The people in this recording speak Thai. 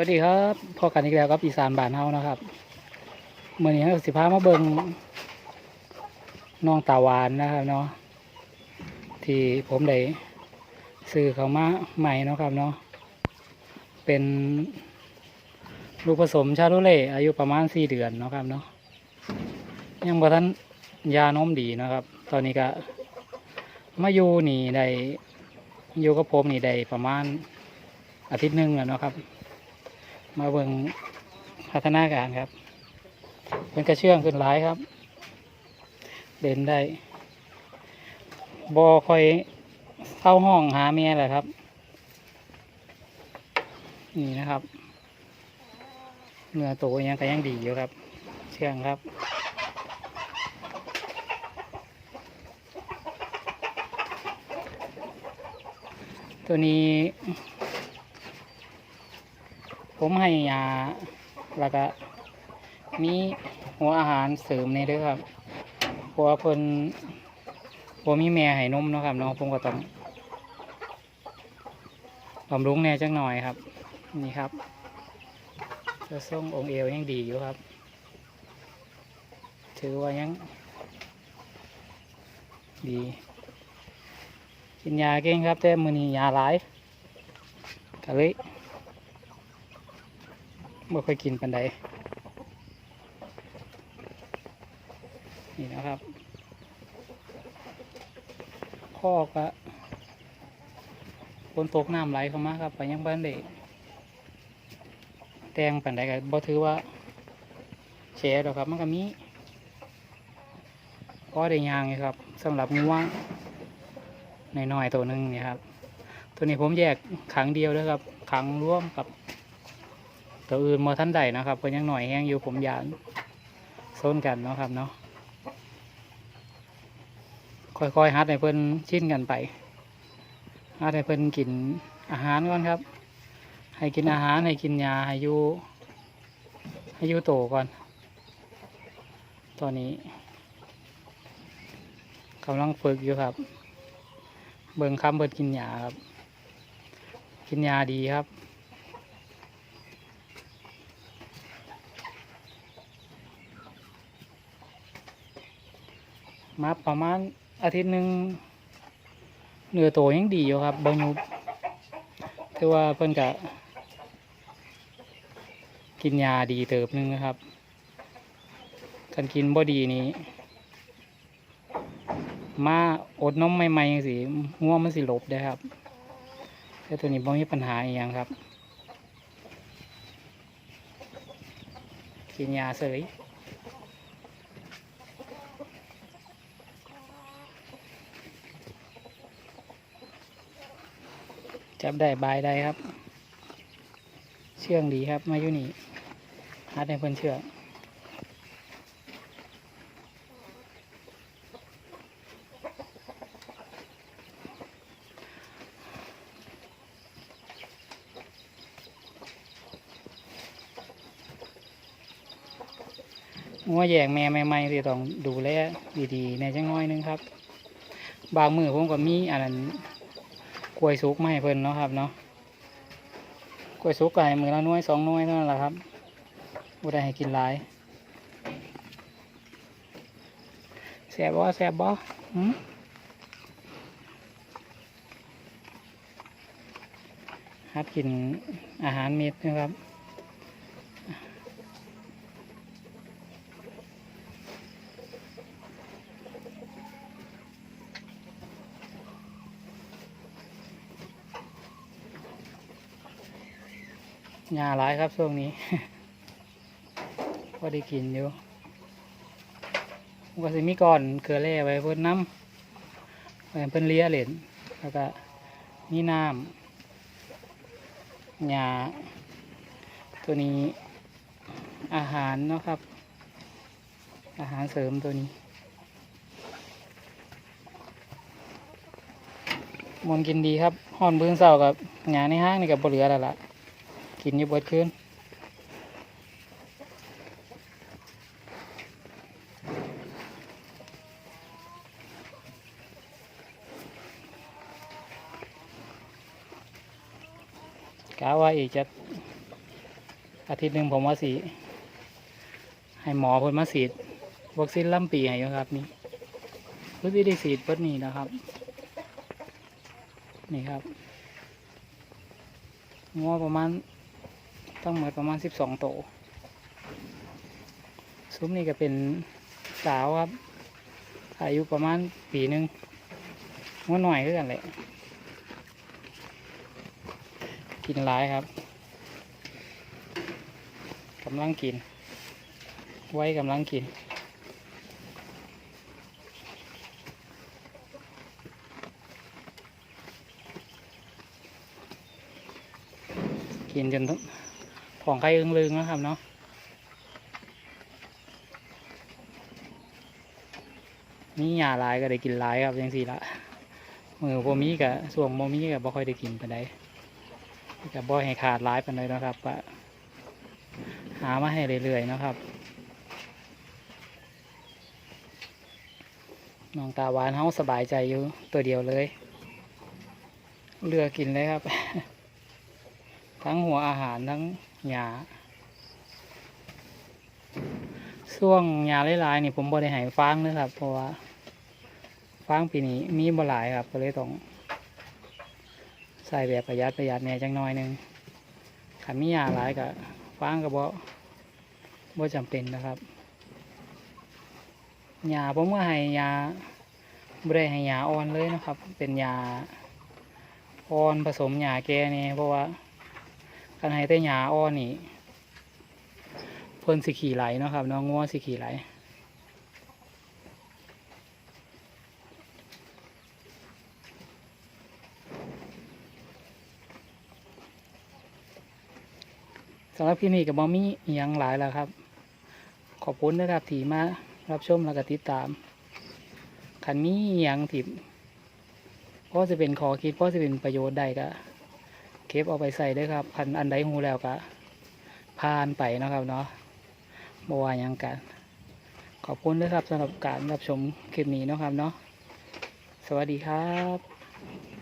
วัสดีครับพอกันอีกแล้วครับอีสานบ้านเฮานะครับเมื่อนี้เราสิพามาเบิงน้องตาวานนะครับเนาะที่ผมได้ซื้อเขามาใหม่นะครับเนาะเป็นลูกผสมชาโรเล่อายุประมาณสี่เดือนนะครับเนาะยังบ่ทันยานมดีนะครับ ตอนนี้ก็มาอยู่นี่ได้อยู่กับผมนี่ได้ประมาณอาทิตย์หนึ่งแล้วนะครับ มาเบิ่งพัฒนาการครับ เป็นกระเชื่องขึ้นหลายครับ เดินได้บอคอยเข้าห้องหาเมียแหละครับ นี่นะครับเนื้อตัวยังก็ยังดีอยู่ครับ เชื่องครับตัวนี้ ผมให้ยาแล้วก็มีหัวอาหารเสริมในเด้วยครับเพราะว่าเพิ่นผมมีแม่ให้นมนะครับเนาะผมก็ต้องบำรุงแน่จักหน่อยครับ นี่ครับจะส่งองค์เอวยังดีอยู่ครับ ถือว่ายัง ดี กินยาเก่งครับ แต่มือนี้ยาหลายก็เลย ไม่ค่อยกินปันใดนี่นะครับพ่อก็ฝนตกน้ำไหลเข้ามาครับไปยังบ้านเด็กแตงปันใดก็บ่ถือว่าแฉดอกครับ มันก็มีพอได้ยางไงครับสำหรับงูว่างน้อยๆตัวหนึ่งนี่ครับ ตัวนี้ผมแยกขังเดียวด้วยครับ ขังร่วมกับ ตัวอื่นมอท่านใดนะครับก็ยังหน่อยแห้งอยู่ผมยานโซนกันเนาะครับเนาะค่อยๆฮัดให้เพิ่นชิ้นกันไปฮัดให้เพิ่นกินอาหารก่อนครับ ให้กินอาหารให้กินยาให้อยู่ให้อยู่โตก่อน ตอนนี้กำลังฝึกอยู่ครับ เบิ่งคำเพิ่นกินยาครับ กินยาดีครับ มาประมาณอาทิตย์หนึ่งเนื้อโตยังดีอยู่ครับบางยุบคือว่าเพิ่นกะกินยาดีเติบหนึงนะครับการกินบ่ดีนี้ มาอดนมใหม่ๆสิง่วงมันสิลบได้ครับ แต่ตัวนี้บ่มีปัญหาอหย่างครับ กินยาเสย จับได้บายได้ครับ เชื่องดีครับ มาอยู่นี่ฮัดให้เพิ่นเชื่องงัวแยงแม่ใหม่ๆที่ต้องดูแลดีๆในจังน้อยนึงครับ บางมือผมก็มีอันนั้น กล้วยสุกมาให้เพิ่นเนาะครับเนาะกล้วยสุกไก่มือละน้อยสองน้อยเท่านั้นแหละครับบุได้ให้กินหลายแสบบ่แสบบ่ฮัดกินอาหารเม็ดนะครับ หญ้าหลายครับช่วงนี้พอได้กินอยู่ก็สิมีก่อนเกลือแร่ไว้เพิ่นน้ำเพิ่นเลี้ยเหรนแล้วก็มีน้ำหญ้าตัวนี้อาหารเนาะครับ อาหารเสริมตัวนี้มนกินดีครับห่อนบื้นเศร้ากับหญ้าในห้างนี่กับบเหลือแล้วล่ะ กินอยู่เบิดคืนกะว่าอีกจะอาทิตย์หนึ่งผมว่าสีให้หมอพ่นมาฉีดวัคซีนลำปีให้ครับนี่เพิ่นสิได้ฉีดเพิ่นี่นะครับ นี่ครับงัวประมาณ ตั้งหมดประมาณสิบสองโตวซุ้มนี่ก็เป็นสาวครับ อายุประมาณปีหนึ่งงัวหน่อยคือกันแหละ กินหลายครับกำลังกิน ไว้กำลังกินกินจน ของใครอึ้งลึงนะครับเนาะมีหยาลายก็ได้กินลายครับยังสี่ละมือโบมีกับส่วงโบมีกับบ่ค่อยได้กินปานใดกับบ่ให้ขาดลายปานใดนะครับก็หามาให้เรื่อยๆนะครับน้องตาหวานเฮาสบายใจอยู่ตัวเดียวเลยเลือกกินเลยครับ ทั้งหัวอาหารทั้ง หญ้าช่วงหญ้าหลายๆนี่ผมบ่ได้ให้ฟางนะครับ เพราะว่าฟางปีนี้มีบ่หลายครับ ก็เลยต้องใส่แบบประหยัดประหยัดแหน่จังน้อยนึงขันมีหญ้าหลายก็ฟางก็บ่บ่จำเป็นนะครับหญ้าผมก็ให้หญ้าบ่ได้ให้หญ้าอ่อนเลยนะครับ เป็นหญ้าอ่อนผสมหญ้าแก่นี่เพราะว่า คันให้แต่หญ้าอ่อนี่ เพิ่นสิขี่ไหลเนาะครับน้องงัวสิขี่ไหลสำหรับที่นี่กับบอมี่อหยังหลายแล้วครับ ขอบคุณนะครับที่มารับชมแล้วก็ติดตามคันมีอหยังที่ก็จะเป็นขอคิดก็จะเป็นประโยชน์ได้ก็ ก็บเอาไปใส่ด้วยครับพันอันใดหูแล้วก็พานไปนะครับเนาะบ่ว่ายังกัน ขอบคุณด้วยครับสำหรับการรับชมคลิปนี้นะครับเนาะสวัสดีครับ